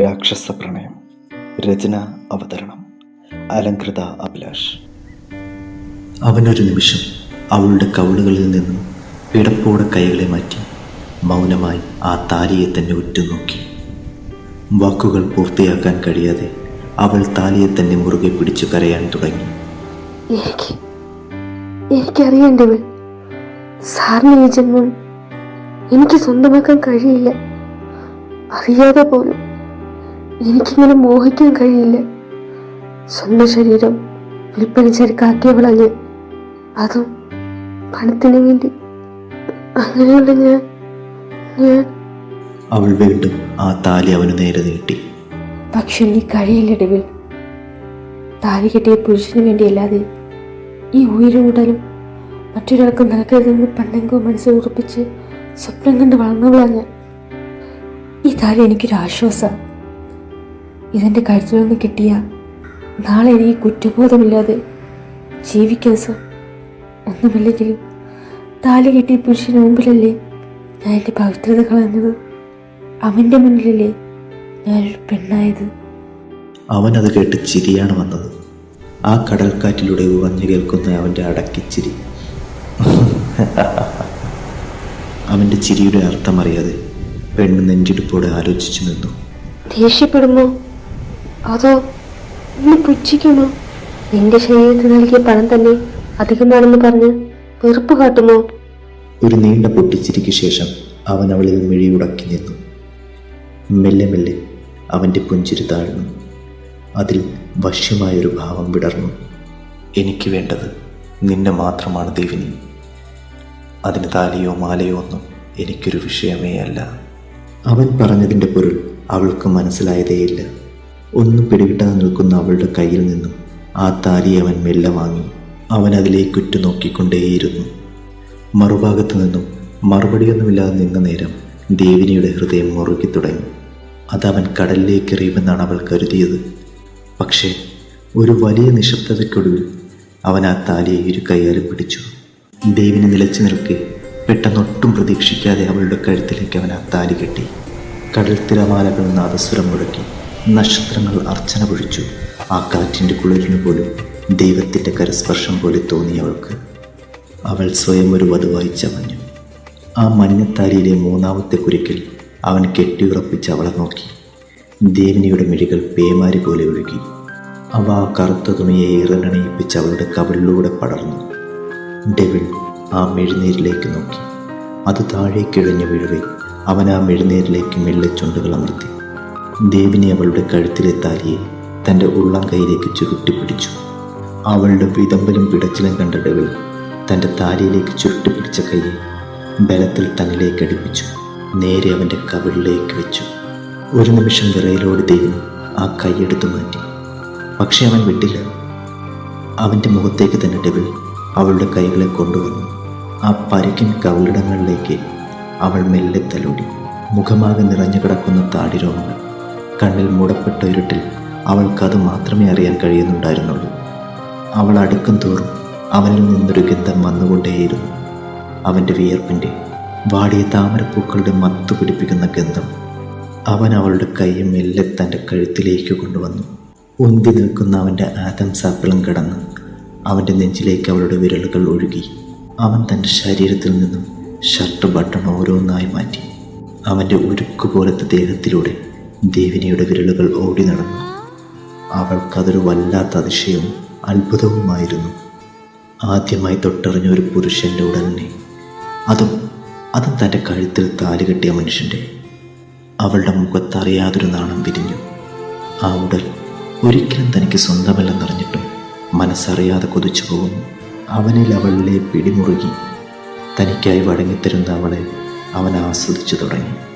രാക്ഷസ പ്രണയം രചന അവതരണം അലങ്കൃത അഭിലാഷ്. അവനൊരു നിമിഷം അവളുടെ കവിളുകളിൽ നിന്നും പിടപ്പോടെ കൈകളെ മാറ്റി മൗനമായി ആ താലിയെ തന്നെ ഉറ്റുനോക്കി. വാക്കുകൾ പൂർത്തിയാക്കാൻ കഴിയാതെ അവൾ താലിയെ തന്നെ മുറുകെ പിടിച്ചു കരയാൻ തുടങ്ങി. എനിക്ക് എനിക്കറിയേണ്ടവൾ സാറിന് ഈ ജന്മം എനിക്ക് സ്വന്തമാക്കാൻ കഴിയില്ല. അറിയാതെ പോലും. എനിക്കിങ്ങനെ മോഹിക്കാൻ കഴിയില്ല. സ്വന്തം ശരീരം വിൽപ്പന ചരക്കാക്കിയവളാ ഞാൻ. അതും പണത്തിന് വേണ്ടി. അങ്ങനെയുള്ള ഞാൻ ഞാൻ. അവൾ വീണ്ടും ആ താലി അവന് നേരെ നീട്ടി. പക്ഷെ നീ കഴിയിലിടവിൽ താലി കെട്ടിയ പുരുഷന് വേണ്ടിയല്ലാതെ ഈ ഉയരൂടലും മറ്റൊരാൾക്ക് നൽകരുതെന്ന് പണ്ടെങ്കോ മനസ്സിൽ ഉറപ്പിച്ച് സ്വപ്നം കണ്ട് വളർന്നവളാണ് ഞാൻ. ഈ താലി എനിക്കൊരു ആശ്വാസം ഇതെന്റെ കഴുത്തിൽ നിന്ന് കിട്ടിയ നാളെ എനിക്ക് കുറ്റബോധമില്ലാതെ ജീവിക്കാൻ സോ ഒന്നുമില്ലെങ്കിലും താലി കിട്ടിയ പുരുഷന് മുമ്പിലല്ലേ ഞാൻ എന്റെ പവിത്രത കളഞ്ഞത്? അവന്റെ മുന്നിലല്ലേ ഞാനൊരു പെണ്ണായത്? അത് കേട്ട് ചിരിയാണ് വന്നത്. ആ കടൽക്കാറ്റിലൂടെ ഉറഞ്ഞു കേൾക്കുന്ന അവന്റെ അടക്കിച്ചിരി അവന്റെ ചിരിയുടെ അർത്ഥമറിയാതെ പെണ്ണ് നെഞ്ചിടിപ്പോടെ ആലോചിച്ചു നിന്നു. ദേഷ്യപ്പെടുമോ? അതോ നീ പുച്ഛിക്കുമോ? നിന്റെ ശരീരത്തിന് നൽകിയ പണം തന്നെ അധികമാണെന്ന് പറഞ്ഞ് വെറുപ്പ് കാട്ടുമോ? ഒരു നീണ്ട പൊട്ടിച്ചിരിക്ക് ശേഷം അവൻ അവളിൽ മിഴിയുടക്കി നിന്നു. മെല്ലെ മെല്ലെ അവന്റെ പുഞ്ചിരി താഴ്ന്നു. അതിൽ വശ്യമായൊരു ഭാവം വിടർന്നു. എനിക്ക് വേണ്ടത് നിന്നെ മാത്രമാണ് ദേവിനി. അതിന് താലിയോ മാലയോ ഒന്നും എനിക്കൊരു വിഷയമേ അല്ല. അവൻ പറഞ്ഞതിന്റെ പൊരുൾ അവൾക്ക് മനസ്സിലായതേയില്ല. ഒന്നും പിടികിട്ടാതെ നിൽക്കുന്ന അവളുടെ കയ്യിൽ നിന്നും ആ താലി അവൻ മെല്ലെ വാങ്ങി. അവൻ അതിലേക്ക് ഉറ്റുനോക്കിക്കൊണ്ടേയിരുന്നു. മറുഭാഗത്തു നിന്നും മറുപടിയൊന്നുമില്ലാതെ നിന്ന നേരം ദേവിനിയുടെ ഹൃദയം മുറുകി തുടങ്ങി. അതവൻ കടലിലേക്ക് എറിയുമെന്നാണ് അവൾ കരുതിയത്. പക്ഷേ ഒരു വലിയ നിശബ്ദതയ്ക്കൊടുവിൽ അവൻ ആ താലിയെ ഇരു കൈയാലും പിടിച്ചു. ദേവിനി നിലച്ചു നിൽക്കെ പെട്ടെന്നൊട്ടും പ്രതീക്ഷിക്കാതെ അവളുടെ കഴുത്തിലേക്ക് അവൻ ആ താലി കെട്ടി. കടൽ തിരമാലകൾ നാദസ്വരം മുഴക്കി. നക്ഷത്രങ്ങൾ അർച്ചന പൊഴിച്ചു. ആ കാറ്റിന്റെ കുളിരിനു പോലും ദൈവത്തിന്റെ കരസ്പർശം പോലെ തോന്നി അവൾക്ക്. അവൾ സ്വയം ഒരു വധുവായി ചമഞ്ഞു ആ മഞ്ഞത്താലിയിലെ മൂന്നാമത്തെ കുരുക്കിൽ അവൻ കെട്ടിയുറപ്പിച്ച് അവളെ നോക്കി. ദേവിനിയുടെ മിഴികൾ പേമാരി പോലെ ഒഴുകി. അവ ആ കറുത്ത തുണിയെ ഇറനണിയിപ്പിച്ച് അവളുടെ കവിളിലൂടെ പടർന്നു. ഡെവിൾ ആ മെഴുന്നീരിലേക്ക് നോക്കി. അത് താഴേക്കിഴഞ്ഞു വീഴവേ അവൻ ആ മെഴുന്നീരിലേക്ക് മെല്ലെ ചുണ്ടുകൾ അമർത്തി. ദേവിനി അവളുടെ കഴുത്തിലെ താലിയെ തന്റെ ഉള്ളം കൈയിലേക്ക് ചുരുട്ടിപ്പിടിച്ചു. അവളുടെ വിതമ്പലും പിടച്ചിലും കണ്ട ഡെവിൾ തന്റെ താലിയിലേക്ക് ചുരുട്ടിപ്പിടിച്ച കൈയെ ബലത്തിൽ തന്നിലേക്ക് അടുപ്പിച്ചു. നേരെ അവന്റെ കവിളിലേക്ക് വെച്ചു. ഒരു നിമിഷം വിറയിലോട് ദൈവം ആ കൈയെടുത്തു മാറ്റി. പക്ഷേ അവൻ വിട്ടില്ല. അവന്റെ മുഖത്തേക്ക് തന്നെ ഡെവിൾ അവളുടെ കൈകളെ കൊണ്ടുവന്നു. ആ പരിക്കൻ കവിളിടങ്ങളിലേക്ക് അവൾ മെല്ലെ തലോടി. മുഖമാകെ നിറഞ്ഞു കിടക്കുന്ന താടിരോമങ്ങൾ കണ്ണിൽ മുടപ്പെട്ട ഇരുട്ടിൽ അവൾക്കത് മാത്രമേ അറിയാൻ കഴിയുന്നുണ്ടായിരുന്നുള്ളൂ. അവൾ അടുക്കും തോറും അവനിൽ നിന്നൊരു ഗന്ധം വന്നുകൊണ്ടേയിരുന്നു. അവന്റെ വിയർപ്പിന്റെ വാടിയ താമരപ്പൂക്കളുടെ മത്തു പിടിപ്പിക്കുന്ന ഗന്ധം അവൻ അവളുടെ കൈയും മെല്ലെ തന്റെ കഴുത്തിലേക്ക് കൊണ്ടുവന്നു. ഉന്തി നിൽക്കുന്ന അവന്റെ ആദം സാപ്പിളം കടന്ന് അവന്റെ നെഞ്ചിലേക്ക് അവളുടെ വിരലുകൾ ഒഴുകി അവൻ തന്റെ ശരീരത്തിൽ നിന്നും ഷർട്ട് ബട്ടൺ ഓരോന്നായി മാറ്റി അവന്റെ ഉരുക്കുപോലത്തെ ദേഹത്തിലൂടെ ദേവിനിയുടെ വിരലുകൾ ഓടി നടന്നു. അവൾക്കതൊരു വല്ലാത്ത അതിശയവും അത്ഭുതവുമായിരുന്നു. ആദ്യമായി തൊട്ടറിഞ്ഞ ഒരു പുരുഷന്റെ ഉടനെ അതും അതും തന്റെ കഴുത്തിൽ താലി കെട്ടിയ മനുഷ്യന്റെ അവളുടെ മുഖത്തറിയാതൊരു നാണം പിരിഞ്ഞു ആ ഉടൽ ഒരിക്കലും തനിക്ക് സ്വന്തമല്ലെന്നറിഞ്ഞിട്ടും മനസ്സറിയാതെ കൊതിച്ചു പോകുന്നു. അവനിൽ അവളിലെ പിടിമുറുകി തനിക്കായി വഴങ്ങിത്തരുന്ന അവളെ അവൻ ആസ്വദിച്ചു തുടങ്ങി.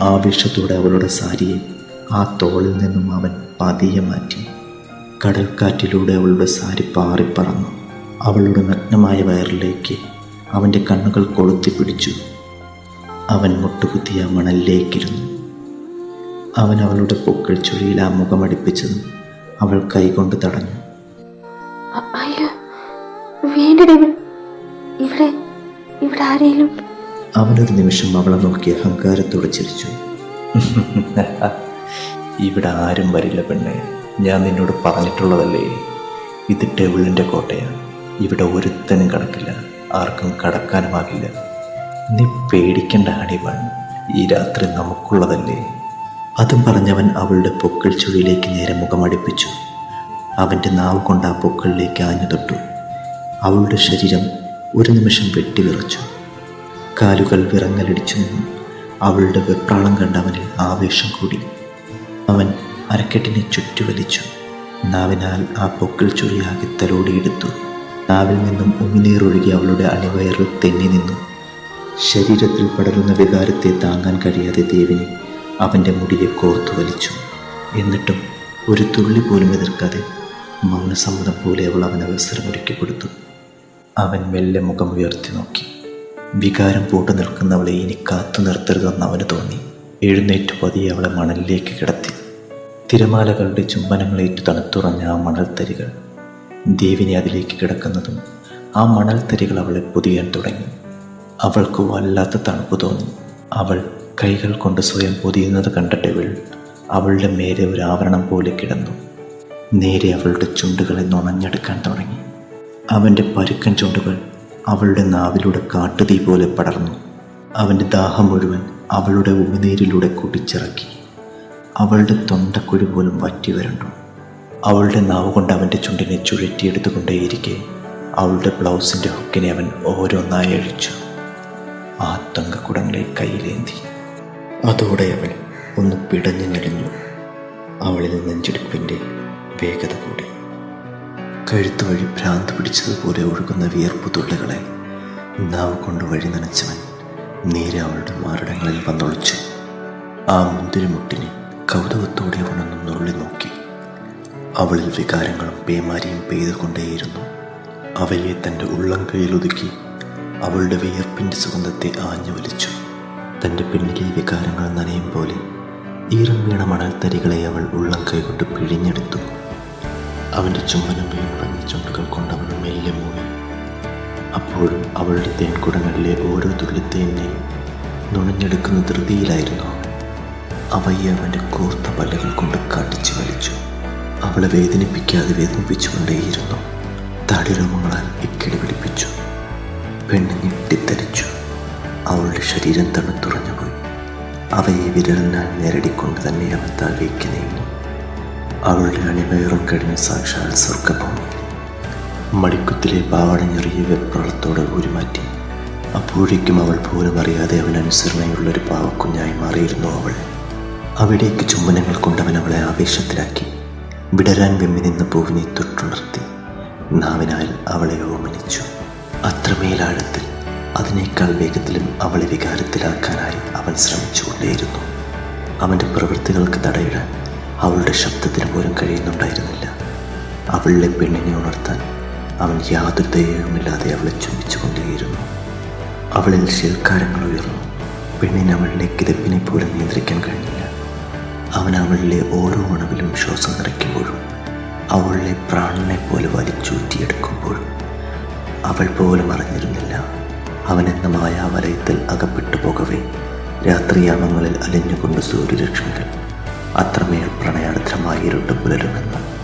ആവേശത്തോടെ അവളുടെ സാരിയെ ആ തോളിൽ നിന്നും അവൻ പതിയെ മാറ്റി. കടൽക്കാറ്റിലൂടെ അവളുടെ സാരി പാറിപ്പറന്നു. അവളുടെ നഗ്നമായ വയറിലേക്ക് അവന്റെ കണ്ണുകൾ കൊളുത്തി പിടിച്ചു. അവൻ മുട്ടുകുത്തിയ മണലിലേക്കിരുന്നു. അവൻ അവളുടെ പൊക്കൾ ചുഴിയിൽ ആ മുഖമടിപ്പിച്ചതും അവൾ കൈകൊണ്ട് തടഞ്ഞു. അയ്യോ വേണ്ട ഇവിടെ ഇവിടെ ആരെയും അവനൊരു നിമിഷം അവളെ നോക്കി അഹങ്കാരത്തോടെ ചിരിച്ചു. ഇവിടെ ആരും വരില്ല പെണ്ണെ. ഞാൻ നിന്നോട് പറഞ്ഞിട്ടുള്ളതല്ലേ? ഇത് ഡെവിളിന്റെ കോട്ടയാണ് ഇവിടെ ഒരുത്തനും കടക്കില്ല. ആർക്കും കടക്കാനുമാകില്ല. നീ പേടിക്കേണ്ട അടിവൺ ഈ രാത്രി നമുക്കുള്ളതല്ലേ? അതും പറഞ്ഞവൻ അവളുടെ പൊക്കിൾ ചുഴിയിലേക്ക് നേരെ മുഖമടിപ്പിച്ചു അവന്റെ നാവ് കൊണ്ട് ആ പൊക്കളിലേക്ക് ആഞ്ഞു തൊട്ടു. അവളുടെ ശരീരം ഒരു നിമിഷം വെട്ടിവിറച്ചു. കാലുകൾ വിറങ്ങലടിച്ചു നിന്നു. അവളുടെ വെപ്രാളം കണ്ട് അവനിൽ ആവേശം കൂടി. അവൻ അരക്കെട്ടിനെ ചുറ്റുവലിച്ചു. നാവിനാൽ ആ പൊക്കിൾ ചുഴിയാകെ തലോടിയെടുത്തു നാവിൽ നിന്നും ഉമിനീറൊഴുകി അവളുടെ അണിവയറിൽ തെന്നി നിന്നു. ശരീരത്തിൽ പടരുന്ന വികാരത്തെ താങ്ങാൻ കഴിയാതെ ദേവിനി അവന്റെ മുടിയെ കോർത്തു വലിച്ചു. എന്നിട്ടും ഒരു തുള്ളി പോലും എതിർക്കാതെ മൗനസമ്മതം പോലെ അവൾ അവന് അവസരമൊരുക്കി കൊടുത്തു. അവൻ മെല്ലെ മുഖം ഉയർത്തി നോക്കി. വികാരം പൂട്ടു നിൽക്കുന്നവളെ ഇനി കാത്തു നിർത്തരുതെന്ന് അവന് തോന്നി. എഴുന്നേറ്റ് പതിയെ അവളെ മണലിലേക്ക് കിടത്തി. തിരമാലകളുടെ ചുംബനങ്ങളേറ്റ് തണുത്തുറഞ്ഞ ആ മണൽത്തരികൾ. ദേവിനെ അതിലേക്ക് കിടക്കുന്നതും ആ മണൽത്തരികൾ അവളെ പൊതിയാൻ തുടങ്ങി. അവൾക്ക് വല്ലാത്ത തണുപ്പ് തോന്നി. അവൾ കൈകൾ കൊണ്ട് സ്വയം പൊതിയുന്നത് കണ്ടിട്ടവൾ അവളുടെ മേലെ ഒരു ആവരണം പോലെ കിടന്നു. നേരെ അവളുടെ ചുണ്ടുകളെ നുണഞ്ഞെടുക്കാൻ തുടങ്ങി. അവന്റെ പരുക്കൻ ചുണ്ടുകൾ അവളുടെ നാവിലൂടെ കാട്ടുതീ പോലെ പടർന്നു. അവന്റെ ദാഹം മുഴുവൻ അവളുടെ ഉമിനീരിലൂടെ കുടിച്ചിറക്കി. അവളുടെ തൊണ്ടക്കുഴി പോലും വറ്റി വരണ്ടു. അവളുടെ നാവ് കൊണ്ട് അവന്റെ ചുണ്ടിനെ ചുഴറ്റിയെടുത്തുകൊണ്ടേയിരിക്കെ അവളുടെ ബ്ലൗസിന്റെ ഹുക്കിനെ അവൻ ഓരോന്നായി അഴിച്ചു. ആ തങ്കക്കുടങ്ങളെ കയ്യിലേന്തി. അതോടെ അവൻ ഒന്ന് പിടഞ്ഞു ഞെളിഞ്ഞു. അവളിൽ നെഞ്ചെടുപ്പിന്റെ വേഗത കൂടി. കഴുത്തു വഴി ഭ്രാന്ത് പിടിച്ചതുപോലെ ഒഴുകുന്ന വിയർപ്പു തുള്ളികളെ നാവ് കൊണ്ട് വഴി നനച്ചവൻ നേരെ അവളുടെ മാറിടങ്ങളിൽ വന്നൊളിച്ചു. ആ മുന്തിരിമുട്ടിനെ കൗതുകത്തോടെ അവനൊന്ന് നുള്ളി നോക്കി. അവളിൽ വികാരങ്ങളും പേമാരിയും പെയ്തുകൊണ്ടേയിരുന്നു. അവയെ തന്റെ ഉള്ളം കയ്യിലൊതുക്കി അവളുടെ വിയർപ്പിന്റെ സുഗന്ധത്തെ ആഞ്ഞു വലിച്ചു. തന്റെ പിന്നിലെ വികാരങ്ങൾ നനയും പോലെ ഈറം വീണ മണൽത്തരികളെ അവൾ ഉള്ളം കൈകൊണ്ട് പിഴിഞ്ഞെടുത്തു. അവന്റെ ചുമ്മനം വീണുടഞ്ഞ അപ്പോഴും അവളുടെ തേൻകുടങ്ങളിലെ ഓരോ തുള്ളി തേനെ നുണഞ്ഞെടുക്കുന്ന ധൃതിയിലായിരുന്നു. അവയെ അവന്റെ കൂർത്ത പല്ലുകൾ കൊണ്ട് കാട്ടിച്ചു വലിച്ചു. അവളെ വേദനിപ്പിക്കാതെ വേദനിപ്പിച്ചുകൊണ്ടേയിരുന്നു. താടിരോമങ്ങളാൽ ഇക്കടി പിടിപ്പിച്ചു. പെണ്ണ് ഞെട്ടിത്തരിച്ചു. അവളുടെ ശരീരം തണുത്തുറഞ്ഞു പോയി അവയെ വിരലിനാൽ നേരടിക്കൊണ്ട് തന്നെ അവൻ താഴേക്ക് നീങ്ങി അവളുടെ അണിവയറും കഴിഞ്ഞ് സാക്ഷാൽ സ്വർഗഭൂമി മടിക്കുത്തിലെ പാവടഞ്ഞെറിയ വെപ്രാളത്തോടെ ഊരിമാറ്റി. അപ്പോഴേക്കും അവൾ പോലും അറിയാതെ അവൻ അനുസരണയുള്ളൊരു പാവക്കുഞ്ഞായി മാറിയിരുന്നു അവൾ. അവിടേക്ക് ചുംബനങ്ങൾ കൊണ്ടവൻ അവളെ ആവേശത്തിലാക്കി. വിടരാൻ വെമ്മി നിന്ന് പൂവിനെ തൊട്ടുണർത്തി. നാവിനാൽ അവളെ ഓമനിച്ചു. അത്രമേലാഴത്തിൽ അതിനേക്കാൾ വേഗത്തിലും അവളെ വികാരത്തിലാക്കാനായി അവൻ ശ്രമിച്ചുകൊണ്ടേയിരുന്നു. അവന്റെ പ്രവൃത്തികൾക്ക് തടയിടാൻ അവളുടെ ശബ്ദത്തിന് പോലും കഴിയുന്നുണ്ടായിരുന്നില്ല. അവളുടെ പെണ്ണിനെ ഉണർത്താൻ അവൻ യാതൊരു ദയവുമില്ലാതെ അവളെ ചുംബിച്ചുകൊണ്ടേയിരുന്നു. അവളിൽ ശിൽക്കാരങ്ങൾ ഉയർന്നു. പെണ്ണിന് അവളുടെ കിതപ്പിനെ പോലും നിയന്ത്രിക്കാൻ കഴിഞ്ഞില്ല. അവൻ അവളിലെ ഓരോ അണവിലും ശ്വാസം നിറയ്ക്കുമ്പോഴും അവളുടെ പ്രാണനെ പോലെ വലിച്ചൂറ്റിയെടുക്കുമ്പോഴും അവൾ പോലും അറിഞ്ഞിരുന്നില്ല. അവനെന്ന മായാവലയത്തിൽ അകപ്പെട്ടു പോകവേ രാത്രിയാമങ്ങളിൽ അലിഞ്ഞുകൊണ്ട് സൂര്യരശ്മികൾ അത്രമേൽ പ്രണയാർദ്രമായി ഇരുട്ട് പുലരുമെന്ന്